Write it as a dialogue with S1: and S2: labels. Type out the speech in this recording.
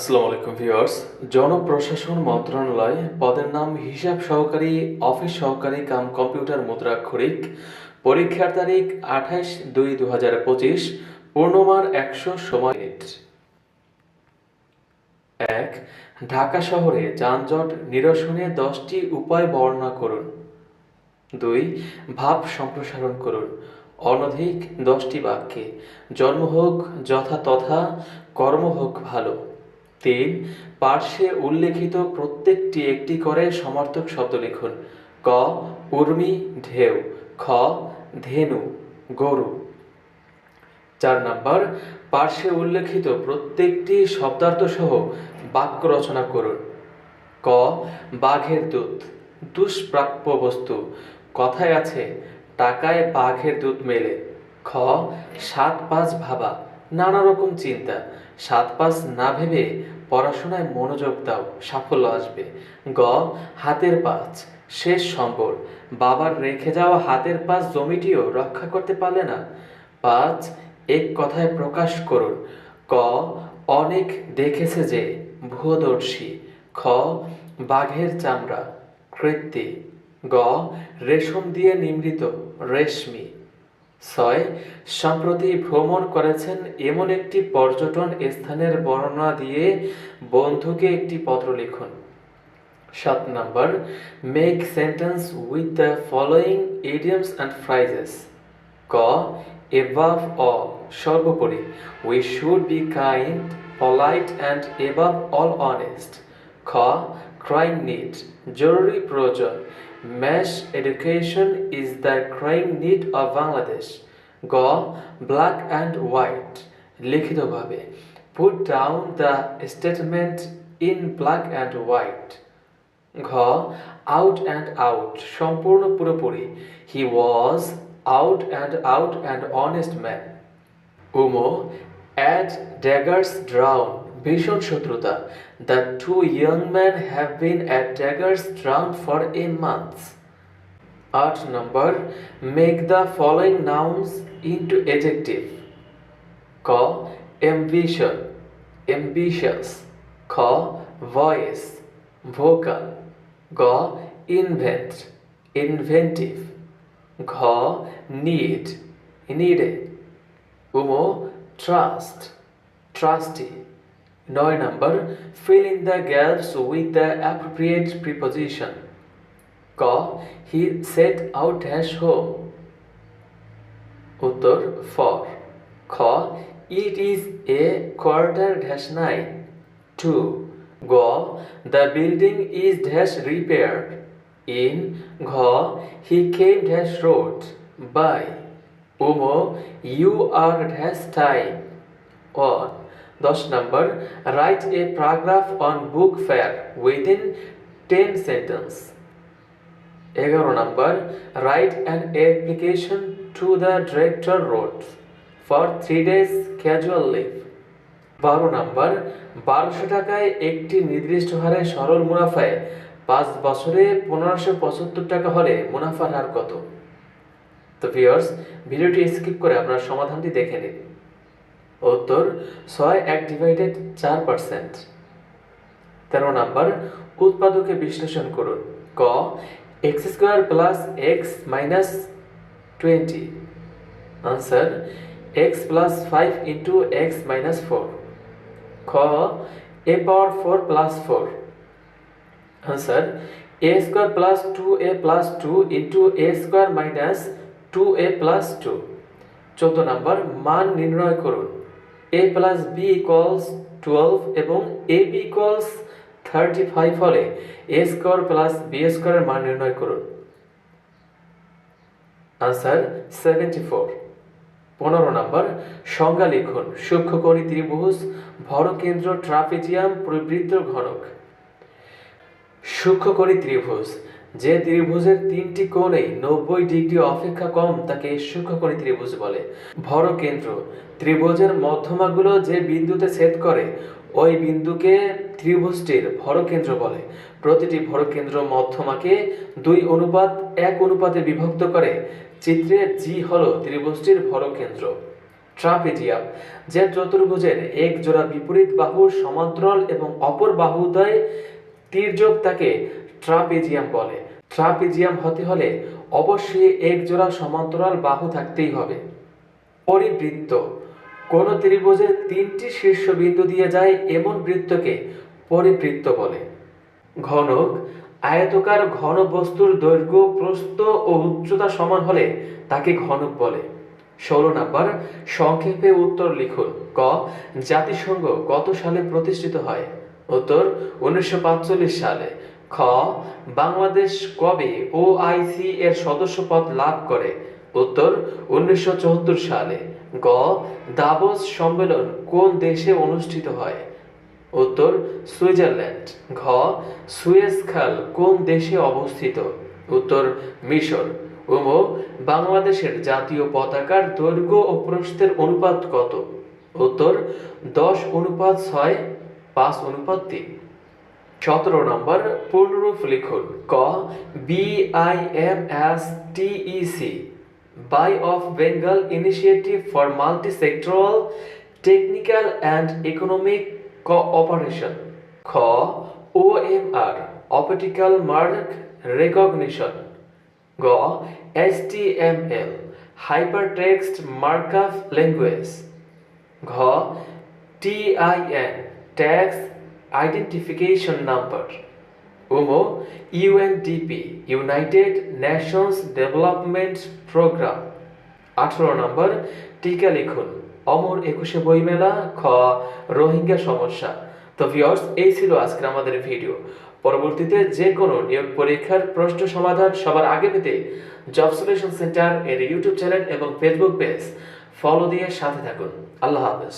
S1: আসসালামু আলাইকুম ভিউয়ার্স। জনপ্রশাসন মন্ত্রণালয় পদের নাম হিসাব সহকারী, অফিস সহকারী কাম কম্পিউটার মুদ্রাক্ষরিক। পরীক্ষার তারিখ আঠাশ দুই দু হাজার পঁচিশ পূর্ণমান একশো সময় এক, ঢাকা শহরে যানজট নিরসনে দশটি উপায় বর্ণনা করুন। দুই, ভাব সম্প্রসারণ করুন। অনধিক দশটি বাক্যে, জন্ম হোক যথা তথা, কর্ম হোক ভালো। তিন, পার্শ্বে উল্লেখিত প্রত্যেকটি একটি করে সমার্থক শব্দ লিখুন। ক, উর্মি, ঢেউ। খ, ধেনু, গরু। চার নাম্বার, পার্শ্বে উল্লেখিত প্রত্যেকটি শব্দার্থ সহ বাক্য রচনা করুন। ক, বাঘের দুধ, দুষ্প্রাপ্য বস্তু। কথায় আছে, টাকায় বাঘের দুধ মেলে। খ, সাত পাঁচ ভাবা। নানা রকম চিন্তা। সাত পাঁচ না ভেবে পড়াশোনায় মনোযোগ দাও, সাফল্য আসবে। গ, হাতের পাঁচ, শেষ সম্বল। বাবার রেখে যাওয়া হাতের পাঁচ জমিটিও রক্ষা করতে পারলে না। পাঁচ, এক কথায় প্রকাশ করুন। ক, অনেক দেখেছে যে ভূদর্শী খ, বাঘের চামড়া কৃত্তি গ, রেশম দিয়ে নিমৃত, রেশমি। ছয়, সম্প্রতি ভ্রমণ করেছেন এমন একটি পর্যটন স্থানের বর্ণনা দিয়ে বন্ধুকে একটি পত্র লিখুন। সাত number make sentence with the following idioms and phrases ক এবাভ অল সর্বোপরি we should be kind polite and above all honest খ ক্রাইম নিড জরুরি প্রয়োজন। Mass education is the crying need of Bangladesh গ ব্ল্যাক অ্যান্ড হোয়াইট লিখিতভাবে। Put down the statement in black and white ঘ out and out সম্পূর্ণ পুরোপুরি। He was out and out and honest man উমো at daggers drown ভীষণ শত্রুতা। The two young man have been at daggers drawn for a months আট নম্বর make the following nouns into adjective ক ambition ambitious খ voice vocal গ invent inventive ঘ need needy উমো trust trusty 9 number fill in the gaps with the appropriate preposition Go. he set out as home উত্তর for খ it is a quarter dash 9 2 Go. the building is dash repaired in Go. he came dash road by Over. you are dash time অ দশ নম্বর write a paragraph on book fair within ten sentence এগারো নম্বর write an application to the director road for three days casual leave বারো নম্বর, বারোশো টাকায় একটি নির্দিষ্ট হারে সরল মুনাফায় পাঁচ বছরে পনেরোশো পঁচাত্তর টাকা হলে মুনাফার হার কত? তো ভিউয়ার্স ভিডিওটি স্কিপ করে আপনার সমাধানটি দেখে নিন। উত্তর ছয় এক ডিভাইডেড চার পার্সেন্ট তেরো নাম্বার, উৎপাদকে বিশ্লেষণ করুন। ক x square plus x minus twenty answer x plus five into x minus four খ a power four plus four answer a square plus two a plus two into a square minus two a plus two চোদ্দ number, মান নির্ণয় করুন। A plus b equals twelve এবং a b equals thirty five হলে a square plus B স্কোয়ারের মান নির্ণয় করুন। আনসার সেভেন্টি ফোর পনেরো নম্বর, সংজ্ঞা লিখুন। সূক্ষ্মকণি ত্রিভুজ, ভরকেন্দ্র, ট্রাপিজিয়াম, পরিবৃত্ত ঘনক। সূক্ষ্মকণি ত্রিভুজ যে ত্রিভুজের তিনটি কোণে নব্বই ডিগ্রি অপেক্ষা কম, তাকে সূক্ষ্মকণি ত্রিভুজ বলে। ভরকেন্দ্র ত্রিভুজের মধ্যমাগুলো যে বিন্দুতে ছেদ করে, ওই বিন্দুকে ত্রিভুজটির ভরকেন্দ্র বলে। প্রতিটি ভরকেন্দ্র মধ্যমাকে দুই অনুপাত, এক অনুপাতে বিভক্ত করে। চিত্রে জি হল ত্রিভুজটির ভরকেন্দ্র ট্রাপিজিয়াম, যে চতুর্ভুজের এক জোড়া বিপরীত বাহু সমান্তরাল এবং অপর বাহুদয় তীর্যক, তাকে ট্রাপিজিয়াম বলে। ট্রাপিজিয়াম হতে হলে অবশ্যই এক জোড়া সমান্তরাল বাহু থাকতেই হবে। পরিবৃত্ত। কোন ত্রিভুজের তিনটি শীর্ষবিন্দু দিয়ে যায় এমন বৃত্তকে পরিবৃত্ত বলে। ঘনক, আয়তকার ঘন বস্তুর দৈর্ঘ্য, প্রস্থ ও উচ্চতা সমান হলে তাকে ঘনক বলে। ষোলো নাম্বার, সংক্ষেপে উত্তর লিখুন। ক, জাতিসংঘ কত সালে প্রতিষ্ঠিত হয়? উত্তর, উনিশশো সালে। খ, বাংলাদেশ কবে ওআইসি এর সদস্যপদ লাভ করে? উত্তর, উনিশশো সালে। গ দাভোস সম্মেলন কোন দেশে অনুষ্ঠিত হয়? উত্তর, সুইজারল্যান্ড। ঘ, সুয়েজ খাল কোন দেশে অবস্থিত? উত্তর, মিশর। উম, বাংলাদেশের জাতীয় পতাকার দৈর্ঘ্য ও প্রস্থের অনুপাত কত? উত্তর, দশ অনুপাত ছয়, পাঁচ অনুপাত তিন। সতেরো নম্বর পূর্ণরূপ লিখুন, ক B I M S TEC bay of Bengal initiative for multi sectoral technical and economic cooperation খ O M R optical mark recognition গ S T M L hypertext markup language ঘ T I N tax identification number উমো UNDP united nations development programme আঠারো number, টিকা লিখুন। অমর একুশে বইমেলা, খ, রোহিঙ্গা সমস্যা। তো ভিওর্স এই ছিল আজকে আমাদের ভিডিও পরবর্তীতে যে কোনো নিয়োগ পরীক্ষার প্রশ্ন সমাধান সবার আগে পেতে জব সলিউশন সেন্টার এর ইউটিউব চ্যানেল এবং ফেসবুক পেজ ফলো দিয়ে সাথে থাকুন। আল্লাহ হাফেজ।